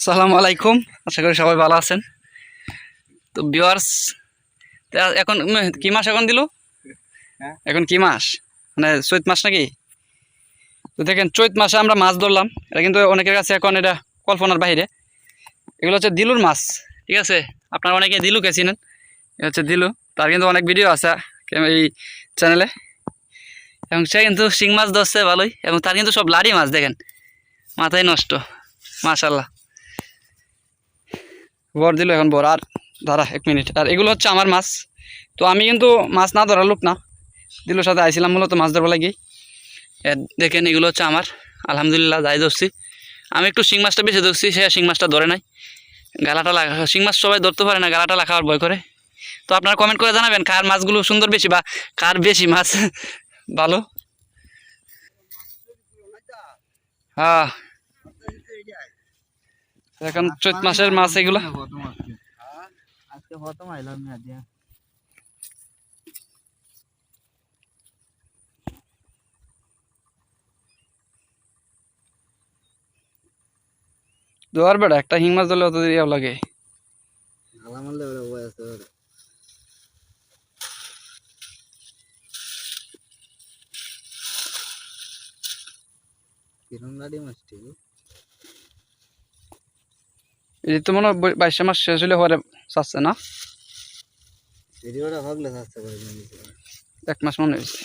সালাম আলাইকুম। আশা করি সবাই ভালো আছেন। তো ভিউয়ার্স এখন কি মাস এখন দিল? হ্যাঁ? এখন কি মাস? মানে চৈত মাস নাকি? তো দেখেন চৈত মাসে আমরা মাছ ধরলাম। এটা কিন্তু অনেকের কাছে এখন এটা কল্পনার বাইরে। এগুলো হচ্ছে দিলুর মাছ ঠিক আছে? আপনারা অনেকে দিলুকে চিনেন। এ হচ্ছে দিলু। তার কিন্তু অনেক ভিডিও আছে এই চ্যানেলে এবং সে কিন্তু শিং মাছ ধরছে ভালোই। এবং তার কিন্তু সব লাড়ি মাছ দেখেন। মাথায় নষ্ট। মাশাল্লাহ বর দিল এখন বর আর দাঁড়া এক মিনিট। আর এগুলো হচ্ছে আমার মাছ। তো আমি কিন্তু মাছ না ধরার লোক না। দিলুর সাথে আইছিলাম মূলত মাছ ধরবার লাগি। দেখেন এগুলো হচ্ছে আমার। আলহামদুলিল্লাহ যাই ধরছি। আমি একটু শিং মাছটা বেশি ধরছি, সে শিং মাছটা ধরে নাই। গালাটা লাগা, শিং মাছ সবাই ধরতে পারে না, গালাটা লাগাবার ভয় করে। তো আপনারা কমেন্ট করে জানাবেন কার মাছগুলো সুন্দর বেশি বা কার বেশি মাছ ভালো। হ্যাঁ। এখন চৈত মাসের মাছ এগুলো। দোয়ার বেড়া একটা হিং মাছ ধরলে অত দেরি লাগে? ওরা বয় এই তো মনে হয় বই- বাইশে মাস শেষ হলে পরে চাচ্ছে না? এক মাস মনে হয়েছে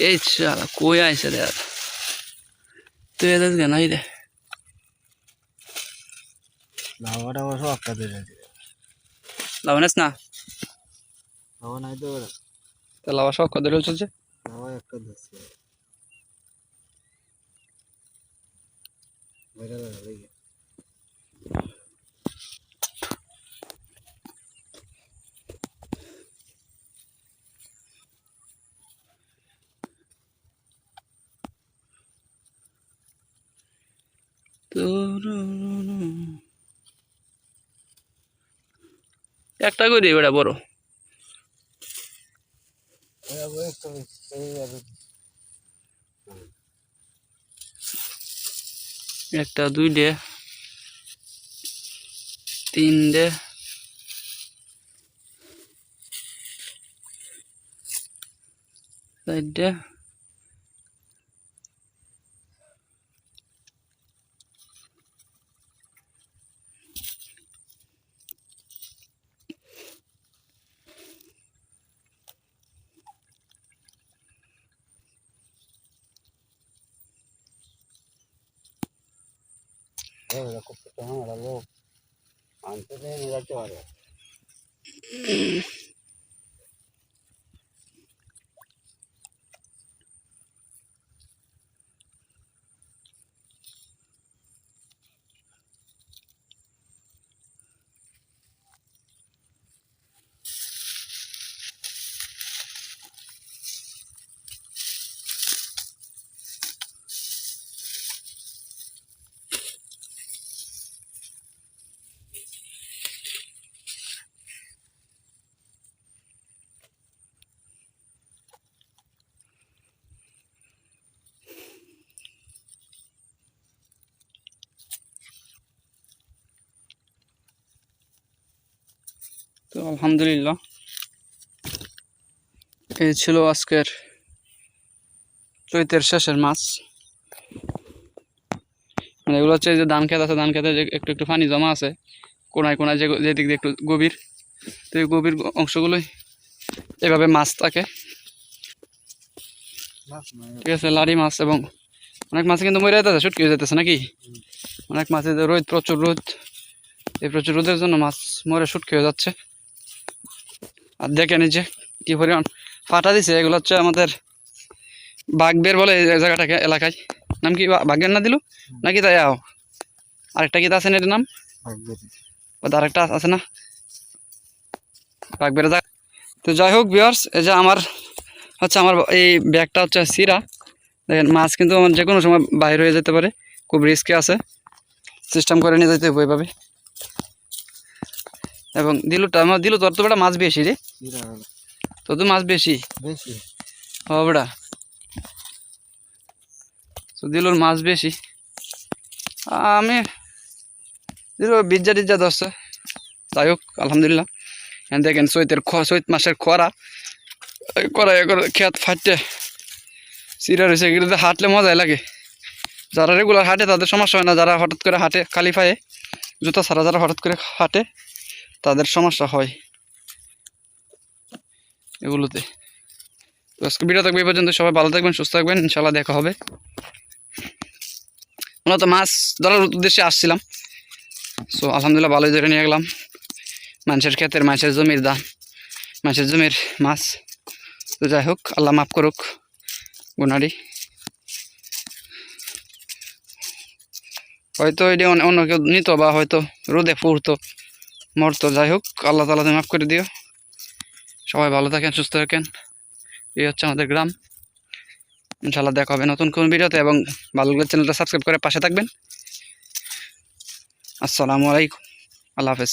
এই চালা কই আইসে রে তুই এদের কেন এই রে। লাভাটা একটা দিলে লাভানেস না? লাভা নাই তো লাভা সব কত চলছে? লাভা একটা ধরছে বাইরে লাগা দেখি একটা করে বেড়া বড় একটা দুই ডে তিন ডে চার ডে ওরা খুব তো আমার লোক আনতে দেয় না তো আলহামদুলিল্লাহ। এই ছিল আজকের চৈতের শেষের মাছ। মানে এগুলো হচ্ছে যে ধান খেত আছে, ধান খেতে একটু একটু পানি জমা আছে, কোনায় কোনায় যে যেদিক দিয়ে একটু গভীর, তো এই গভীর অংশগুলোই এভাবে মাছ থাকে। ঠিক আছে, লাড়ি মাছ এবং অনেক মাছ কিন্তু মরে যেতেছে, শুটকি যেতেছে নাকি? অনেক মাছে রোদ, প্রচুর রোদ, এই প্রচুর রোদের জন্য মাছ মরে শুটকি হয়ে যাচ্ছে। আর দেখে নিচে কি পরিমাণ ফাটা দিছে এগুলো হচ্ছে আমাদের বাঘবের বলে এই জায়গাটাকে এলাকায়। নাম কি? বাঘের না দিল? নাকি তাই? আও। আরেকটা কি আছে না এটার নাম? আরেকটা আছে না? বাঘবের জায়গা তো যাই হোক বিয়ার্স এই যে আমার হচ্ছে আমার এই ব্যাগটা হচ্ছে সিরা। দেখেন মাছ কিন্তু আমার যে কোনো সময় বাইরে হয়ে যেতে পারে। খুব রিস্কে আছে। সিস্টেম করে নিয়ে যেতে হবে ওইভাবে এবং দিলুটা আমার দিলু তোর তো বেটা মাছ বেশি রে। তোর তো মাছ বেশি। বেশি? ও বেটা। দিলুর মাছ বেশি। আমি দিল বিজ্জা টিজ্জা ধরছে। যাই হোক আলহামদুলিল্লাহ। এখন দেখেন চৈতের খ চৈত মাসের খরা করা এ করে খেত ফাটতে। চিরা রয়েছে এগুলোতে হাঁটলে মজাই লাগে। যারা রেগুলার হাঁটে তাদের সমস্যা হয় না। যারা হঠাৎ করে হাঁটে খালি পায়ে জুতা ছাড়া যারা হঠাৎ করে হাঁটে তাদের সমস্যা হয় এগুলোতে। তো আজকে ভিডিও থাকবে এই পর্যন্ত, সবাই ভালো থাকবেন, সুস্থ থাকবেন ইনশাল্লাহ দেখা হবে। মূলত মাছ ধরার উদ্দেশ্যে আসছিলাম। সো আলহামদুলিল্লাহ ভালোই ধরে নিয়ে গেলাম। মানুষের ক্ষেতের মানুষের জমির দান মানুষের জমির মাছ। তো যাই হোক, আল্লাহ মাফ করুক গুনারি হয়তো এটি অন্য কেউ নিত বা হয়তো রোদে পুড়তো। মরতো যাই হোক, আল্লাহ তালা মাফ করে দিও। সবাই ভালো থাকেন, সুস্থ থাকেন। এই হচ্ছে আমাদের গ্রাম। ইনশাল্লাহ দেখা হবে নতুন কোন ভিডিওতে এবং ভালো চ্যানেলটা সাবস্ক্রাইব করে পাশে থাকবেন। আসসালামু আলাইকুম। আল্লাহ হাফেজ।